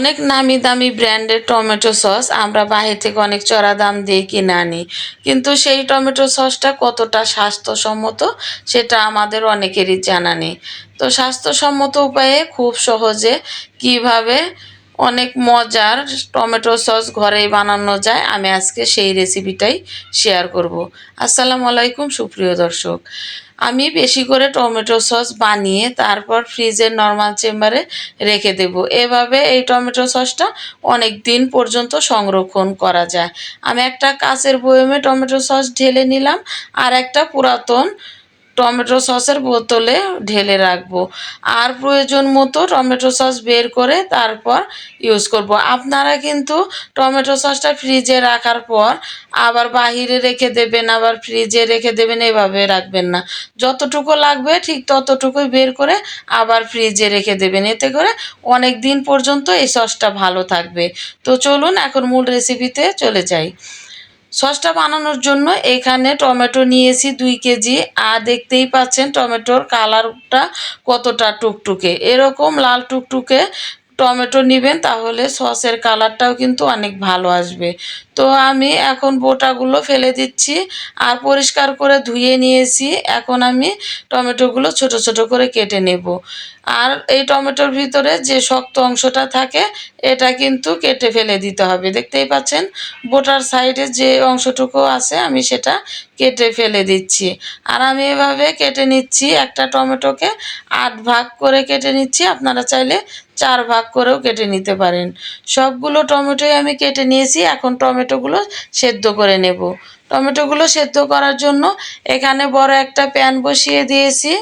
অনেক নামি দামি ব্র্যান্ডের টমেটো সস আমরা বাহির থেকে অনেক চড়া দাম দিয়ে কিনে আনি। কিন্তু সেই টমেটো সসটা কতটা স্বাস্থ্যসম্মত সেটা আমাদের অনেকেরই জানা নেই। তো স্বাস্থ্যসম্মত উপায়ে খুব সহজে কীভাবে অনেক মজার টমেটো সস ঘরেই বানানো যায় আমি আজকে সেই রেসিপিটাই শেয়ার করব। আসসালামু আলাইকুম, সুপ্রিয় দর্শক। আমি বেশি করে টমেটো সস বানিয়ে তারপর ফ্রিজের নর্মাল চেম্বারে রেখে দেব। এভাবে এই টমেটো সসটা অনেক দিন পর্যন্ত সংরক্ষণ করা যায়। আমি একটা কাঁচের বয়মে টমেটো সস ঢেলে নিলাম আর একটা পুরাতন টমেটো সসের বোতলে ঢেলে রাখব। আর প্রয়োজন মতো টমেটো সস বের করে তারপর ইউজ করব। আপনারা কিন্তু টমেটো সসটা ফ্রিজে রাখার পর আবার বাহিরে রেখে দেবেন, আবার ফ্রিজে রেখে দেবেন, এভাবে রাখবেন না। যতটুকু লাগবে ঠিক ততটুকুই বের করে আবার ফ্রিজে রেখে দেবেন। এতে করে অনেক দিন পর্যন্ত এই সসটা ভালো থাকবে। তো চলুন এখন মূল রেসিপিতে চলে যাই। সসটা বানানোর জন্য এখানে টমেটো নিয়েছি দুই কেজি। আর দেখতেই পাচ্ছেন টমেটোর কালারটা কতটা টুকটুকে। এরকম লাল টুকটুকে টমেটো নেবেন তাহলে সসের কালারটাও কিন্তু অনেক ভালো আসবে। তো আমি এখন বোটাগুলো ফেলে দিচ্ছি আর পরিষ্কার করে ধুয়ে নিয়েছি। এখন আমি টমেটোগুলো ছোট ছোট করে কেটে নেব। আর এই টমেটোর ভিতরে যে শক্ত অংশটা থাকে, এটা কিন্তু কেটে ফেলে দিতে হবে। দেখতেই পাচ্ছেন, বোটার সাইডে যে অংশটুকু আছে, আমি সেটা কেটে ফেলে দিচ্ছি। আর আমি এভাবে কেটে নিচ্ছি একটা টমেটোকে, আট ভাগ করে কেটে নিচ্ছি। আপনারা চাইলে চার ভাগ করেও কেটে নিতে পারেন। সবগুলো টমেটোই আমি কেটে নিয়েছি, এখন টমেটোগুলো সেদ্ধ করে নেব। টমেটোগুলো সেদ্ধ করার জন্য এখানে বড় একটা প্যান বসিয়ে দিয়েছি।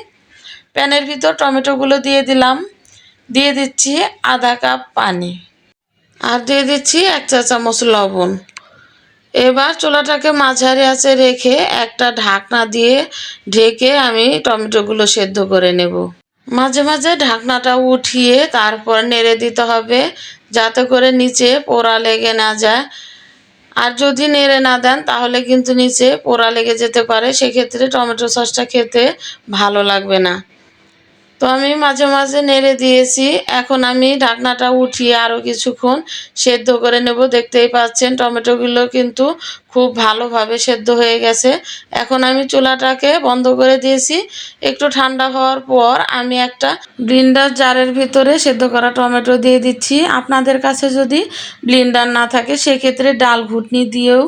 প্যানের ভিতর টমেটোগুলো দিয়ে দিলাম। দিয়ে দিচ্ছি আধা কাপ পানি। আর দিয়ে দিচ্ছি এক চা চামচ লবণ। এবার চোলাটাকে মাঝারি আছে রেখে একটা ঢাকনা দিয়ে ঢেকে আমি টমেটোগুলো সেদ্ধ করে নেব। মাঝে মাঝে ঢাকনাটা উঠিয়ে তারপর নেড়ে দিতে হবে, যাতে করে নিচে পোড়া লেগে না যায়। আর যদি নেড়ে না দেন, তাহলে কিন্তু নিচে পোড়া লেগে যেতে পারে। সেক্ষেত্রে টমেটো সসটা খেতে ভালো লাগবে না। তো আমি মাঝে মাঝে নেড়ে দিয়েছি। এখন আমি ঢাকনাটা উঠিয়ে আরও কিছুক্ষণ সেদ্ধ করে নেব। দেখতেই পাচ্ছেন, টমেটোগুলো কিন্তু খুব ভালোভাবে সেদ্ধ হয়ে গেছে। এখন আমি চুলাটাকে বন্ধ করে দিয়েছি। একটু ঠান্ডা হওয়ার পর আমি একটা ব্লিন্ডার জারের ভিতরে সেদ্ধ করা টমেটো দিয়ে দিচ্ছি। আপনাদের কাছে যদি ব্লিন্ডার না থাকে, সেক্ষেত্রে ডাল ঘুটনি দিয়েও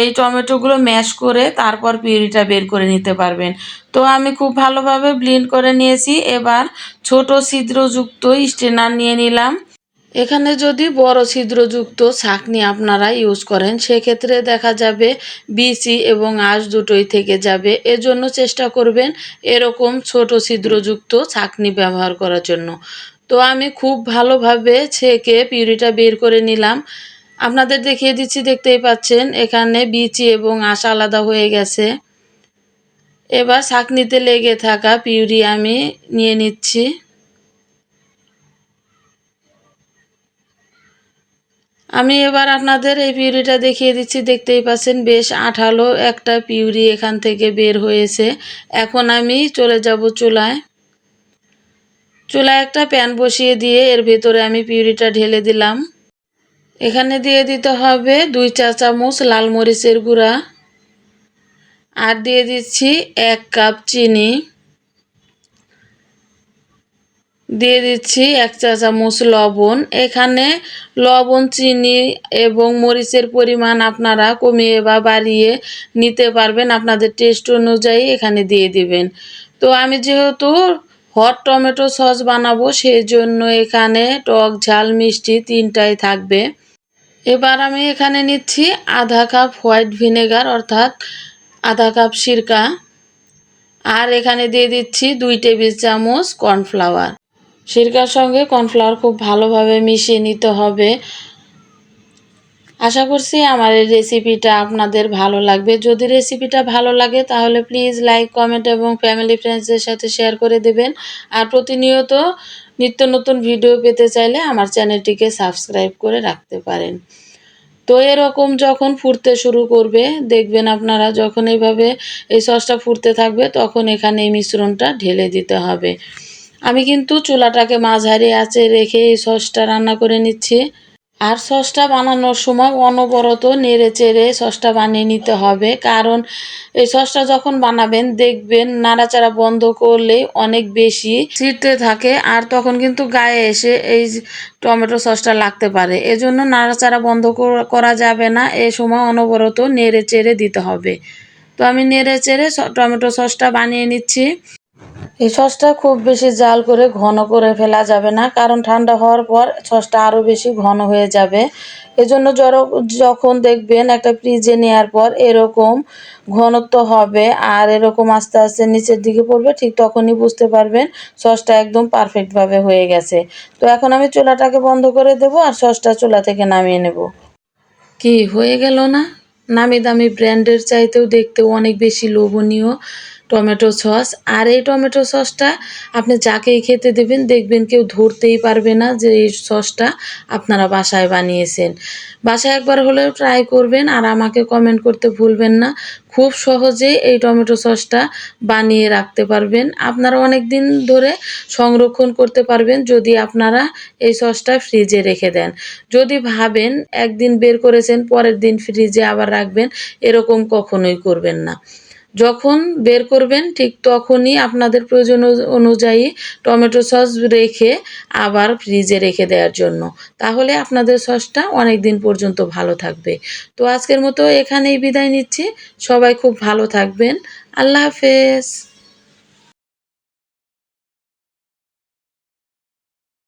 এই টমেটোগুলো ম্যাশ করে তারপর পিউরিটা বের করে নিতে পারবেন। তো আমি খুব ভালোভাবে ব্লিন্ড করে নিয়েছি। এবার ছোট ছিদ্রযুক্ত স্টেনার নিয়ে নিলাম। এখানে যদি বড় ছিদ্রযুক্ত ছাকনি আপনারা ইউজ করেন, সেক্ষেত্রে দেখা যাবে বিচি এবং আঁশ দুটোই থেকে যাবে। এজন্য চেষ্টা করবেন এরকম ছোট ছিদ্রযুক্ত ছাকনি ব্যবহার করার জন্য। তো আমি খুব ভালোভাবে ছেঁকে পিউরিটা বের করে নিলাম। আপনাদের দেখিয়ে দিচ্ছি, দেখতেই পাচ্ছেন, এখানে বিচি এবং আঁশ আলাদা হয়ে গেছে। এবার ছাকনিতে লেগে থাকা পিউরি আমি নিয়ে নিচ্ছি। আমি এবার আপনাদের এই পিউরিটা দেখিয়ে দিচ্ছি, দেখতেই পাচ্ছেন বেশ আঠালো একটা পিউরি এখান থেকে বের হয়েছে। এখন আমি চলে যাব চুলায়। চুলায় একটা প্যান বসিয়ে দিয়ে এর ভেতরে আমি পিউরিটা ঢেলে দিলাম। এখানে দিয়ে দিতে হবে দুই চা চামচ লাল মরিচের গুঁড়া। আর দিয়ে দিচ্ছি এক কাপ চিনি। দিয়ে দিচ্ছি এক চা চামচ লবণ। এখানে লবণ, চিনি এবং মরিচের পরিমাণ আপনারা কমিয়ে বা বাড়িয়ে নিতে পারবেন। আপনাদের টেস্ট অনুযায়ী এখানে দিয়ে দিবেন। তো আমি যেহেতু হট টমেটো সস বানাবো সেই জন্য এখানে টক, ঝাল, মিষ্টি তিনটাই থাকবে। এবার আমি এখানে নিচ্ছি আধা কাপ হোয়াইট ভিনেগার অর্থাৎ আধা কাপ সিরকা। আর এখানে দিয়ে দিচ্ছি দুই টেবিল চামচ কর্নফ্লাওয়ার সিরকার সঙ্গে কর্নফ্লাওয়ার খুব ভালোভাবে মিশিয়ে নিতে হবে। আশা করছি আমার এই রেসিপিটা আপনাদের ভালো লাগবে। যদি রেসিপিটা ভালো লাগে, তাহলে প্লিজ লাইক কমেন্ট এবং ফ্যামিলি ফ্রেন্ডসদের সাথে শেয়ার করে দেবেন। আর প্রতিনিয়ত নিত্য নতুন ভিডিও পেতে চাইলে আমার চ্যানেলটিকে সাবস্ক্রাইব করে রাখতে পারেন। তো এরকম যখন ফুটতে শুরু করবে, দেখবেন আপনারা যখন এইভাবে এই সসটা ফুটতে থাকবে, তখন এখানে এই মিশ্রণটা ঢেলে দিতে হবে। আমি কিন্তু চুলাটাকে মাঝারি আছে রেখে এই সসটা রান্না করে নিচ্ছি। আর সসটা বানানোর সময় অনবরত নেড়ে চেড়ে সসটা বানিয়ে নিতে হবে। কারণ এই সসটা যখন বানাবেন, দেখবেন নাড়াচাড়া বন্ধ করলে অনেক বেশি ছিটতে থাকে আর তখন কিন্তু গায়ে এসে এই টমেটো সসটা লাগতে পারে। এজন্য নাড়াচাড়া বন্ধ করা যাবে না। এ সময় অনবরত নেড়ে চেড়ে দিতে হবে। তো আমি নেড়ে চেড়ে টমেটো সসটা বানিয়ে নিচ্ছি। এই সসটা খুব বেশি জাল করে ঘন করে ফেলা যাবে না, কারণ ঠান্ডা হওয়ার পর সসটা আরও বেশি ঘন হয়ে যাবে। এজন্য জর- যখন দেখবেন একটা ফ্রিজে নেওয়ার পর এরকম ঘনত্ব হবে আর এরকম আস্তে আস্তে নিচের দিকে পড়বে, ঠিক তখনই বুঝতে পারবেন সসটা একদম পারফেক্টভাবে হয়ে গেছে। তো এখন আমি চুলাটাকে বন্ধ করে দেব আর সসটা চুলা থেকে নামিয়ে নেব। কি, হয়ে গেল না? নামি দামি ব্র্যান্ডের চাইতেও দেখতে অনেক বেশি লোভনীয়। Tomato sauce. আর এই টমেটো সসটা আপনি যাকেই খেতে দেবেন, দেখবেন কেউ ধরতেই পারবে না যে এই সসটা আপনারা বাসায় বানিয়েছেন। বাসায় একবার হলেও ট্রাই করবেন আর আমাকে কমেন্ট করতে ভুলবেন না। খুব সহজেই এই টমেটো সসটা বানিয়ে রাখতে পারবেন। আপনারা অনেক দিন ধরে সংরক্ষণ করতে পারবেন যদি আপনারা এই সসটা ফ্রিজে রেখে দেন। যদি ভাবেন একদিন বের করেছেন, পরের দিন ফ্রিজে আবার রাখবেন, এরকম কখনোই করবেন না। যখন বের করবেন, ঠিক তখনই আপনাদের প্রয়োজন অনুযায়ী টমেটো সস রেখে আবার ফ্রিজে রেখে দেওয়ার জন্য। তাহলে আপনাদের সসটা অনেক দিন পর্যন্ত ভালো থাকবে। তো আজকের মতো এখানেই বিদায় নিচ্ছি। সবাই খুব ভালো থাকবেন। আল্লাহ হাফেজ।